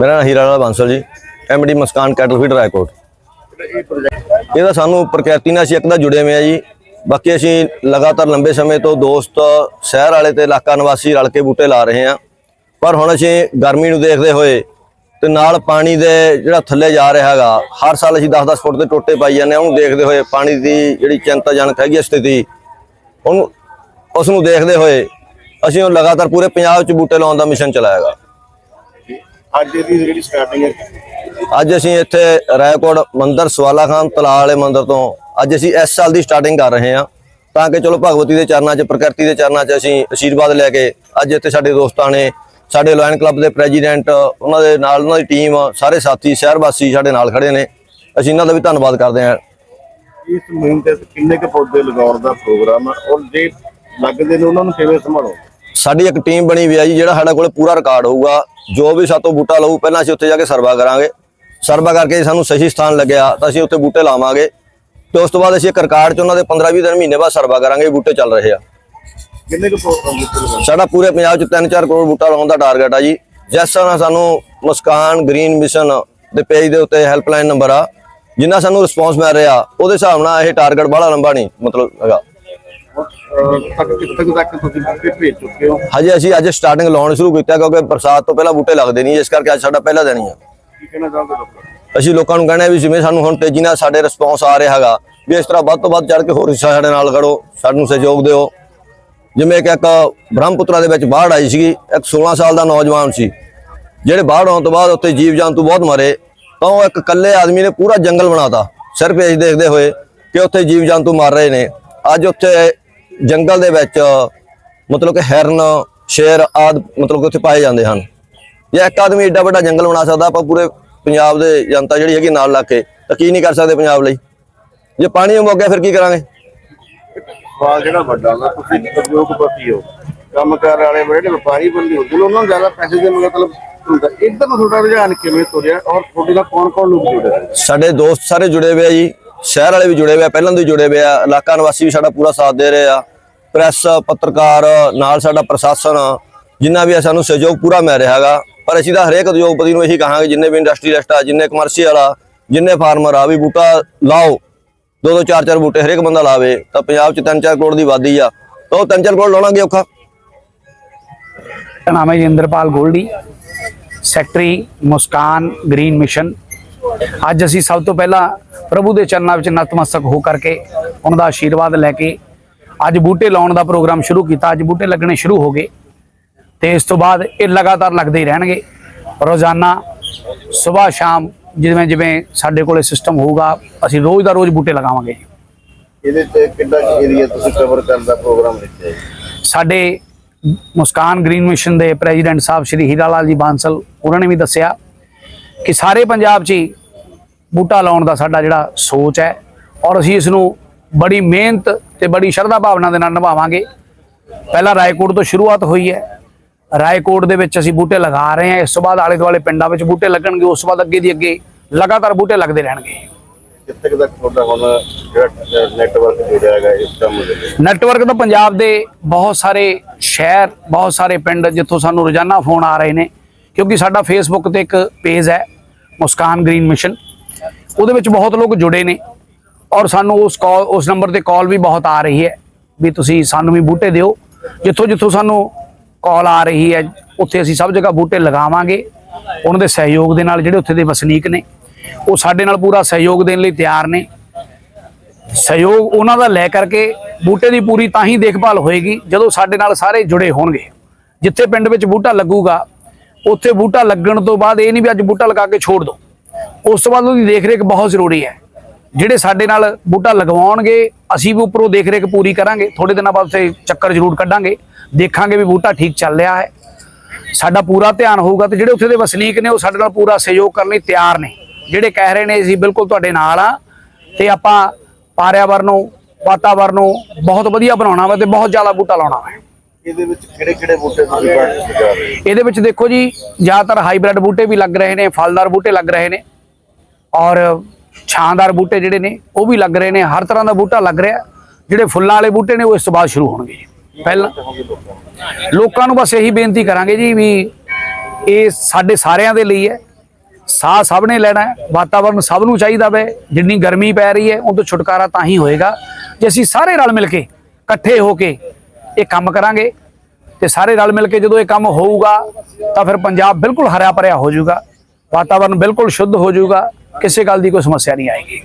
ਮੇਰਾ ਨਾਮ Heera Lal Bansal ji MD Muskan cattle feed Raikot. ਇਹ ਪ੍ਰੋਜੈਕਟ ਇਹਦਾ ਸਾਨੂੰ ਪ੍ਰਕਿਰਤੀ ਨਾਲ ਅਸੀਂ ਇੱਕ ਦਾ ਜੁੜੇ ਹੋਏ ਆ ਜੀ। ਬਾਕੀ ਅਸੀਂ ਲਗਾਤਾਰ ਲੰਬੇ ਸਮੇਂ ਤੋਂ ਦੋਸਤ, ਸ਼ਹਿਰ ਵਾਲੇ ਤੇ ਇਲਾਕਾ ਨਿਵਾਸੀ ਰਲ ਕੇ ਬੂਟੇ ਲਾ ਰਹੇ ਆ ਪਰ ਹੁਣ ਅਸੀਂ ਗਰਮੀ ਨੂੰ ਦੇਖਦੇ ਹੋਏ ਤੇ ਨਾਲ ਪਾਣੀ ਦੇ ਜਿਹੜਾ ਥੱਲੇ ਜਾ ਰਿਹਾ ਹੈਗਾ, ਹਰ ਸਾਲ ਅਸੀਂ 10-10 ਫੁੱਟ ਦੇ ਟੋਟੇ ਪਾਈ ਜਾਂਦੇ ਆ ਉਹਨੂੰ ਦੇਖਦੇ ਹੋਏ ਪਾਣੀ ਦੀ ਜਿਹੜੀ ਚਿੰਤਾਜਨਕ ਹੈਗੀ ਹੈ ਸਥਿਤੀ, ਉਹਨੂੰ ਉਸ ਨੂੰ ਦੇਖਦੇ ਹੋਏ ਅਸੀਂ ਉਹ ਲਗਾਤਾਰ ਪੂਰੇ ਪੰਜਾਬ 'ਚ ਬੂਟੇ ਲਾਉਣ ਦਾ ਮਿਸ਼ਨ ਚਲਾਇਆਗਾ ਅੱਜ ਦੀ ਜਿਹੜੀ ਸਟਾਰਟਿੰਗ ਹੈ। ਅੱਜ ਅਸੀਂ ਇੱਥੇ ਰਾਏਕੋਟ ਮੰਦਿਰ ਸਵਾਲਾ ਖਾਨ ਤਲਾਅ ਵਾਲੇ ਮੰਦਿਰ ਤੋਂ ਅੱਜ ਅਸੀਂ ਇਸ ਸਾਲ ਦੀ ਸਟਾਰਟਿੰਗ ਕਰ ਰਹੇ ਹਾਂ। ਤਾਂ ਕਿ ਚਲੋ ਭਗਵਤੀ ਦੇ ਚਰਨਾਂ 'ਚ ਪ੍ਰਕਿਰਤੀ ਦੇ ਚਰਨਾਂ 'ਚ ਅਸੀਂ ਅਸ਼ੀਰਵਾਦ ਲੈ ਕੇ ਅੱਜ ਇੱਥੇ ਸਾਡੇ ਦੋਸਤਾਂ ਨੇ ਸਾਡੇ ਲਾਇਨ ਕਲੱਬ ਦੇ ਪ੍ਰੈਜ਼ੀਡੈਂਟ ਉਹਨਾਂ ਦੇ ਨਾਲ ਉਹਨਾਂ ਦੀ ਟੀਮ ਸਾਰੇ ਸਾਥੀ ਸ਼ਹਿਰ ਵਾਸੀ ਸਾਡੇ ਨਾਲ ਖੜੇ ਨੇ। ਅਸੀਂ ਇਹਨਾਂ ਦਾ ਵੀ ਧੰਨਵਾਦ ਕਰਦੇ ਹਾਂ। ਇਸ ਮੁਹਿੰਮ ਤੇ ਕਿੰਨੇ ਕੁ ਪੌਦੇ ਲਗਾਉਣ ਦਾ ਪ੍ਰੋਗਰਾਮ ਹੈ ਔਰ ਜੇ ਲੱਗਦੇ ਨੇ ਉਹਨਾਂ ਨੂੰ ਕਿਵੇਂ ਸੰਭਾਲੋ? ਸਾਡੀ ਇੱਕ ਟੀਮ ਬਣੀ ਹੋਈ ਹੈ ਜੀ ਜਿਹੜਾ ਸਾਡੇ ਕੋਲੇ ਪੂਰਾ ਰਿਕਾਰਡ ਹੋਊਗਾ। ਜੋ ਵੀ ਸਾਤੋਂ ਬੂਟਾ ਲਊ ਪਹਿਲਾਂ ਅਸੀਂ ਉੱਥੇ ਜਾ ਕੇ ਸਰਵਾ ਕਰਾਂਗੇ। ਸਰਵਾ ਕਰਕੇ ਜੇ ਸਾਨੂੰ ਸਹੀ ਸਥਾਨ ਲੱਗਿਆ ਤਾਂ ਅਸੀਂ ਉੱਥੇ ਬੂਟੇ ਲਾਵਾਂਗੇ। ਤੇ ਉਸ ਤੋਂ ਬਾਅਦ ਅਸੀਂ ਇੱਕ ਰਿਕਾਰਡ 'ਚ ਉਹਨਾਂ ਦੇ 15-20 ਦਿਨ ਮਹੀਨੇ ਬਾਅਦ ਸਰਵਾ ਕਰਾਂਗੇ ਬੂਟੇ ਚੱਲ ਰਹੇ ਆ। ਕਿੰਨੇ ਕੁ? ਸਾਡਾ ਪੂਰੇ ਪੰਜਾਬ 'ਚ 3-4 ਕਰੋੜ ਬੂਟਾ ਲਾਉਣ ਦਾ ਟਾਰਗੇਟ ਆ ਜੀ। ਜਿਸ ਤਰ੍ਹਾਂ ਸਾਨੂੰ ਮੁਸਕਾਨ ਗ੍ਰੀਨ ਮਿਸ਼ਨ ਦੇ ਪੇਜ ਦੇ ਉੱਤੇ ਹੈਲਪਲਾਈਨ ਨੰਬਰ ਆ ਜਿੰਨਾ ਸਾਨੂੰ ਰਿਸਪੌਂਸ ਮਿਲ ਰਿਹਾ ਉਹਦੇ ਹਿਸਾਬ ਨਾਲ ਇਹ ਟਾਰਗੇਟ ਬੜਾ ਲੰਬਾ ਨਹੀਂ ਮਤਲਬ ਹੈਗਾ। ਤੱਕ ਕਿੱਥੇ ਕੁ ਤੱਕ ਤੁਸੀਂ ਬੂਟੇ ਭੇਜ ਚੁੱਕੇ ਹੋ? ਹਜੇ ਅਸੀਂ ਅੱਜ ਸਟਾਰਟਿੰਗ ਲਾਉਣ ਸ਼ੁਰੂ ਕੀਤਾ ਕਿਉਂਕਿ ਬਰਸਾਤ ਤੋਂ ਪਹਿਲਾਂ ਬੂਟੇ ਲੱਗਦੇ ਨਹੀਂ ਇਸ ਕਰਕੇ ਅੱਜ ਸਾਡਾ ਪਹਿਲਾ ਦਿਨ ਹੀ ਆ। ਕੀ ਕਹਿਣਾ ਚਾਹੁੰਦੇ ਲੋਕਾਂ ਨੂੰ? ਅਸੀਂ ਲੋਕਾਂ ਨੂੰ ਕਹਿੰਦੇ ਆ ਵੀ ਜਿਵੇਂ ਸਾਨੂੰ ਹੁਣ ਤੇਜ਼ੀ ਨਾਲ ਸਾਡੇ ਰਿਸਪੌਂਸ ਆ ਰਿਹਾ ਹੈਗਾ ਵੀ ਇਸ ਤਰ੍ਹਾਂ ਵੱਧ ਤੋਂ ਵੱਧ ਚੜ ਕੇ ਹੋਰ ਹਿੱਸਾ ਸਾਡੇ ਨਾਲ ਖੜੋ ਸਾਨੂੰ ਸਹਿਯੋਗ ਦਿਓ। ਜਿਵੇਂ ਕਿ ਇੱਕ ਬ੍ਰਹਮਪੁੱਤਰਾ ਦੇ ਵਿੱਚ ਬਾੜ ਆਈ ਸੀਗੀ ਇੱਕ 16 ਸਾਲ ਦਾ ਨੌਜਵਾਨ ਸੀ ਜਿਹੜੇ ਬਾੜ ਆਉਣ ਤੋਂ ਬਾਅਦ ਉੱਥੇ ਜੀਵ ਜੰਤੂ ਬਹੁਤ ਮਰੇ ਤਾਂ ਉਹ ਇੱਕ ਇਕੱਲੇ ਆਦਮੀ ਨੇ ਪੂਰਾ ਜੰਗਲ ਬਣਾਤਾ ਸਿਰਫ ਇਹ ਦੇਖਦੇ ਹੋਏ ਕਿ ਉੱਥੇ ਜੀਵ ਜੰਤੂ ਮਰ ਰਹੇ ਨੇ। ਅੱਜ ਉੱਥੇ ਜੰਗਲ ਦੇ ਵਿੱਚ ਮਤਲਬ ਕਿ ਹਿਰਨ ਸ਼ੇਰ ਆਦ ਮਤਲਬ ਕਿ ਉੱਥੇ ਪਾਏ ਜਾਂਦੇ ਹਨ। ਜੇ ਇੱਕ ਆਦਮੀ ਏਡਾ ਵੱਡਾ ਜੰਗਲ ਬਣਾ ਸਕਦਾ ਆਪਾਂ ਪੂਰੇ ਪੰਜਾਬ ਦੇ ਜਨਤਾ ਜਿਹੜੀ ਹੈਗੀ ਨਾਲ ਲਾ ਕੇ ਤਾਂ ਕੀ ਨਹੀਂ ਕਰ ਸਕਦੇ ਪੰਜਾਬ ਲਈ? ਜੇ ਪਾਣੀ ਮੁੱਕ ਗਿਆ ਫਿਰ ਕੀ ਕਰਾਂਗੇ? ਸਵਾਲ ਜਿਹੜਾ ਵੱਡਾ ਵਾ ਤੁਸੀਂ ਉਦਯੋਗਪਤੀ ਹੋ ਕੰਮ ਕਰ ਵਾਲੇ ਜਿਹੜੇ ਵਪਾਰੀ ਬੰਦੇ ਹੁੰਦੇ ਨੇ ਉਹਨਾਂ ਨੂੰ ਜ਼ਿਆਦਾ ਪੈਸੇ ਦੇ ਮਤਲਬ ਹੁੰਦਾ ਇੱਧਰ ਨੂੰ ਤੁਹਾਡਾ ਰੁਝਾਨ ਕਿਵੇਂ ਤੁਰਿਆ ਔਰ ਤੁਹਾਡੇ ਨਾਲ ਕੌਣ ਕੌਣ ਲੋਕ ਜੁੜੇ? ਸਾਡੇ ਦੋਸਤ ਸਾਰੇ ਜੁੜੇ ਹੋਏ ਆ ਜੀ। ਸ਼ਹਿਰ ਵਾਲੇ ਵੀ ਜੁੜੇ ਹੋਏ ਆ, ਪਹਿਲਾਂ ਤੋਂ ਹੀ ਜੁੜੇ ਹੋਏ ਆ। ਇਲਾਕਾ ਨਿਵਾਸੀ ਵੀ ਸਾਡਾ ਪੂਰਾ ਸਾਥ ਦੇ ਰਹੇ ਆ। ਪ੍ਰੈਸ, ਪੱਤਰਕਾਰ, ਨਾਲ ਸਾਡਾ ਪ੍ਰਸ਼ਾਸਨ, ਜਿੰਨਾ ਵੀ ਆ ਸਾਨੂੰ ਸਹਿਯੋਗ ਪੂਰਾ ਮਿਲ ਰਿਹਾ ਹੈਗਾ। ਪਰ ਅਸੀਂ ਤਾਂ ਹਰੇਕ ਉਦਯੋਗਪਤੀ ਨੂੰ ਇਹੀ ਕਹਾਂਗੇ, ਜਿੰਨੇ ਵੀ ਇੰਡਸਟਰੀਲਿਸਟ ਆ, ਜਿੰਨੇ ਕਮਰਸ਼ੀਅਲ ਆ ਜਿੰਨੇ ਫਾਰਮਰ ਆ, ਵੀ ਬੂਟਾ ਲਾਓ। ਦੋ ਦੋ, ਚਾਰ ਚਾਰ ਬੂਟੇ ਹਰੇਕ ਬੰਦਾ ਲਾਵੇ। ਤਾਂ ਪੰਜਾਬ 'ਚ ਤਿੰਨ ਚਾਰ ਕਰੋੜ ਦੀ ਆਬਾਦੀ ਆ। ਤਾਂ ਉਹ ਤਿੰਨ ਚਾਰ ਕਰੋੜ ਲਾਉਣਾਗੇ ਔਖਾ? ਨਾਮ ਹੈ Jinderpal Goldy, secretary Muskan green mission. ਅੱਜ ਅਸੀਂ ਸਭ ਤੋਂ ਪਹਿਲਾਂ ਪ੍ਰਭੂ ਦੇ ਚਰਨਾਂ ਵਿੱਚ ਨਤਮਸਤਕ ਹੋ ਕਰਕੇ ਉਹਨਾਂ ਦਾ ਆਸ਼ੀਰਵਾਦ ਲੈ ਕੇ ਅੱਜ ਬੂਟੇ ਲਾਉਣ ਦਾ ਪ੍ਰੋਗਰਾਮ ਸ਼ੁਰੂ ਕੀਤਾ। ਅੱਜ ਬੂਟੇ ਲੱਗਣੇ ਸ਼ੁਰੂ ਹੋ ਗਏ ਤੇ ਇਸ ਤੋਂ ਬਾਅਦ ਇਹ ਲਗਾਤਾਰ ਲੱਗਦੇ ਹੀ ਰਹਿਣਗੇ। ਰੋਜ਼ਾਨਾ ਸਵੇਰ ਸ਼ਾਮ ਜਿਵੇਂ ਜਿਵੇਂ ਸਾਡੇ ਕੋਲੇ ਸਿਸਟਮ ਹੋਊਗਾ ਅਸੀਂ ਰੋਜ਼ ਦਾ ਰੋਜ਼ ਬੂਟੇ ਲਗਾਵਾਂਗੇ। ਇਹਦੇ ਤੇ ਕਿੰਨਾ ਏਰੀਆ ਤੁਸੀਂ ਕਵਰ ਕਰਨ ਦਾ ਪ੍ਰੋਗਰਾਮ ਰੱਖਿਆ ਹੈ ਸਾਡੇ ਮੁਸਕਾਨ ਗ੍ਰੀਨ ਮਿਸ਼ਨ ਦੇ ਪ੍ਰੈਜ਼ੀਡੈਂਟ ਸਾਹਿਬ ਸ਼੍ਰੀ ਹੀਰਾ ਲਾਲ ਜੀ ਬਾਂਸਲ ਉਹਨਾਂ ਨੇ ਵੀ ਦੱਸਿਆ ਕਿ ਸਾਰੇ ਪੰਜਾਬ 'ਚ ਹੀ ਬੂਟਾ ਲਾਉਣ ਦਾ ਸਾਡਾ ਜਿਹੜਾ ਸੋਚ ਹੈ ਔਰ ਅਸੀਂ ਇਸ ਨੂੰ ਬੜੀ ਮਿਹਨਤ ਤੇ ਬੜੀ ਸ਼ਰਧਾ ਭਾਵਨਾ ਦੇ ਨਾਲ ਨਿਭਾਵਾਂਗੇ। ਪਹਿਲਾਂ ਰਾਏਕੋਟ ਤੋਂ ਸ਼ੁਰੂਆਤ ਹੋਈ ਹੈ। ਰਾਏਕੋਟ ਦੇ ਵਿੱਚ ਅਸੀਂ ਬੂਟੇ ਲਗਾ ਰਹੇ ਹਾਂ। ਇਸ ਤੋਂ ਬਾਅਦ ਆਲੇ ਦੁਆਲੇ ਪਿੰਡਾਂ ਵਿੱਚ ਬੂਟੇ ਲੱਗਣਗੇ। ਉਸ ਤੋਂ ਬਾਅਦ ਅੱਗੇ ਦੀ ਅੱਗੇ ਲਗਾਤਾਰ ਬੂਟੇ ਲੱਗਦੇ ਰਹਿਣਗੇ। ਕਿੱਥੇ ਕੁ ਤੱਕ ਤੁਹਾਡਾ ਹੁਣ ਜਿਹੜਾ ਨੈਟਵਰਕ ਜੁੜਿਆ ਹੈਗਾ ਇਸ ਕੰਮ ਦੇ ਲਈ ਨੈਟਵਰਕ ਤਾਂ ਪੰਜਾਬ ਦੇ ਬਹੁਤ ਸਾਰੇ ਸ਼ਹਿਰ ਬਹੁਤ ਸਾਰੇ ਪਿੰਡ ਜਿੱਥੋਂ ਸਾਨੂੰ ਰੋਜ਼ਾਨਾ ਫੋਨ ਆ ਰਹੇ ਨੇ। ਕਿਉਂਕਿ ਸਾਡਾ ਫੇਸਬੁੱਕ ਤੇ ਇੱਕ ਪੇਜ ਹੈ ਮੁਸਕਾਨ ਗ੍ਰੀਨ ਮਿਸ਼ਨ ਉਹਦੇ ਵਿੱਚ ਬਹੁਤ ਲੋਕ ਜੁੜੇ ਨੇ ਔਰ ਸਾਨੂੰ ਉਸ ਕਾਲ ਉਸ ਨੰਬਰ ਤੇ ਕਾਲ ਵੀ ਬਹੁਤ ਆ ਰਹੀ ਹੈ ਵੀ ਤੁਸੀਂ ਸਾਨੂੰ ਵੀ ਬੂਟੇ ਦਿਓ। ਜਿੱਥੋਂ ਜਿੱਥੋਂ ਸਾਨੂੰ ਕਾਲ ਆ ਰਹੀ ਹੈ, ਉੱਥੇ ਅਸੀਂ ਸਭ ਜਗ੍ਹਾ ਬੂਟੇ ਲਗਾਵਾਂਗੇ। ਉਹਨਾਂ ਦੇ ਸਹਿਯੋਗ ਦੇ ਨਾਲ ਜਿਹੜੇ ਉੱਥੇ ਦੇ ਵਸਨੀਕ ਨੇ, ਉਹ ਸਾਡੇ ਨਾਲ ਪੂਰਾ ਸਹਿਯੋਗ ਦੇਣ ਲਈ ਤਿਆਰ ਨੇ। ਸਹਿਯੋਗ ਉਹਨਾਂ ਦਾ ਲੈ ਕਰਕੇ ਬੂਟੇ ਦੀ ਪੂਰੀ ਤਾਂ ਹੀ ਦੇਖਭਾਲ ਹੋਏਗੀ ਜਦੋਂ ਸਾਡੇ ਨਾਲ ਸਾਰੇ ਜੁੜੇ ਹੋਣਗੇ। ਜਿੱਥੇ ਪਿੰਡ ਵਿੱਚ ਬੂਟਾ ਲੱਗੂਗਾ, ਉੱਥੇ ਬੂਟਾ ਲੱਗਣ ਤੋਂ ਬਾਅਦ ਇਹ ਨਹੀਂ ਵੀ ਅੱਜ ਬੂਟਾ ਲਗਾ ਕੇ ਛੋੜ ਦੋ। ਉਸ ਤੋਂ ਬਾਅਦ ਉਹਦੀ ਦੇਖਰੇਖ ਬਹੁਤ ਜ਼ਰੂਰੀ ਹੈ। ਜਿਹੜੇ ਸਾਡੇ ਨਾਲ ਬੂਟਾ ਲਗਵਾਉਣਗੇ, ਅਸੀਂ ਵੀ ਉੱਪਰੋਂ ਦੇਖਰੇਖ ਪੂਰੀ ਕਰਾਂਗੇ। ਥੋੜੇ ਦਿਨਾਂ ਬਾਅਦ ਉੱਥੇ ਚੱਕਰ ਜ਼ਰੂਰ ਕੱਢਾਂਗੇ। ਦੇਖਾਂਗੇ ਵੀ ਬੂਟਾ ਠੀਕ ਚੱਲ ਰਿਹਾ ਹੈ। ਸਾਡਾ ਪੂਰਾ ਧਿਆਨ ਹੋਊਗਾ ਤੇ ਜਿਹੜੇ ਉੱਥੇ ਦੇ ਵਸਨੀਕ ਨੇ, ਉਹ ਸਾਡੇ ਨਾਲ ਪੂਰਾ ਸਹਿਯੋਗ ਕਰਨ ਲਈ ਤਿਆਰ ਨੇ। ਜਿਹੜੇ ਕਹਿ ਰਹੇ ਨੇ, ਅਸੀਂ ਬਿਲਕੁਲ ਤੁਹਾਡੇ ਨਾਲ ਆ ਤੇ ਆਪਾਂ ਪਾਰਿਆਵਰਨ ਨੂੰ, ਵਾਤਾਵਰਨ ਨੂੰ ਬਹੁਤ ਵਧੀਆ ਬਣਾਉਣਾ ਵਾ ਤੇ ਬਹੁਤ ਜ਼ਿਆਦਾ ਬੂਟਾ ਲਾਉਣਾ ਵਾ। ਇਹਦੇ ਵਿੱਚ ਕਿਹੜੇ ਕਿਹੜੇ ਬੂਟੇ ਤੁਸੀਂ ਕੱਢ ਸਜਾ ਰਹੇ ਹੋ? ਇਹਦੇ ਵਿੱਚ ਦੇਖੋ ਜੀ ਜ਼ਿਆਦਾਤਰ ਹਾਈਬ੍ਰਿਡ ਬੂਟੇ ਵੀ ਲੱਗ ਰਹੇ ਨੇ ਫਲਦਾਰ ਬੂਟੇ ਲੱਗ ਰਹੇ ਨੇ ਔਰ ਛਾਂਦਾਰ ਬੂਟੇ ਜਿਹੜੇ ਨੇ ਉਹ ਵੀ ਲੱਗ ਰਹੇ ਨੇ ਹਰ ਤਰ੍ਹਾਂ ਦਾ ਬੂਟਾ ਲੱਗ ਰਿਹਾ। ਜਿਹੜੇ ਫੁੱਲਾਂ ਵਾਲੇ ਬੂਟੇ ਨੇ ਉਹ ਇਸ ਤੋਂ ਬਾਅਦ ਸ਼ੁਰੂ ਹੋਣਗੇ ਪਹਿਲਾਂ ਚਾਹੋਗੇ ਲੋਕਾਂ ਨੂੰ? ਲੋਕਾਂ ਨੂੰ ਬਸ ਇਹੀ ਬੇਨਤੀ ਕਰਾਂਗੇ ਜੀ ਵੀ ਇਹ ਸਾਡੇ ਸਾਰਿਆਂ ਦੇ ਲਈ ਹੈ। ਸਾਹ ਸਭ ਨੇ ਲੈਣਾ ਹੈ ਵਾਤਾਵਰਨ ਸਭ ਨੂੰ ਚਾਹੀਦਾ ਵੇ। ਜਿੰਨੀ ਗਰਮੀ ਪੈ ਰਹੀ ਹੈ ਉਹ ਤੋਂ ਛੁਟਕਾਰਾ ਤਾਂ ਹੀ ਹੋਏਗਾ। ਜੇ ਅਸੀਂ ਸਾਰੇ ਰਲ ਮਿਲ ਕੇ ਇਕੱਠੇ ਹੋ ਕੇ ਇਹ ਕੰਮ ਕਰਾਂਗੇ ਤੇ ਸਾਰੇ ਰਲ ਮਿਲ ਕੇ ਜਦੋਂ ਇਹ ਕੰਮ ਹੋਊਗਾ, ਤਾਂ ਫਿਰ ਪੰਜਾਬ ਬਿਲਕੁਲ ਹਰਿਆ ਭਰਿਆ ਹੋ ਜਾਊਗਾ, ਵਾਤਾਵਰਨ ਬਿਲਕੁਲ ਸ਼ੁੱਧ ਹੋ ਜਾਊਗਾ, ਕਿਸੇ ਗੱਲ ਦੀ ਕੋਈ ਸਮੱਸਿਆ ਨਹੀਂ ਆਏਗੀ।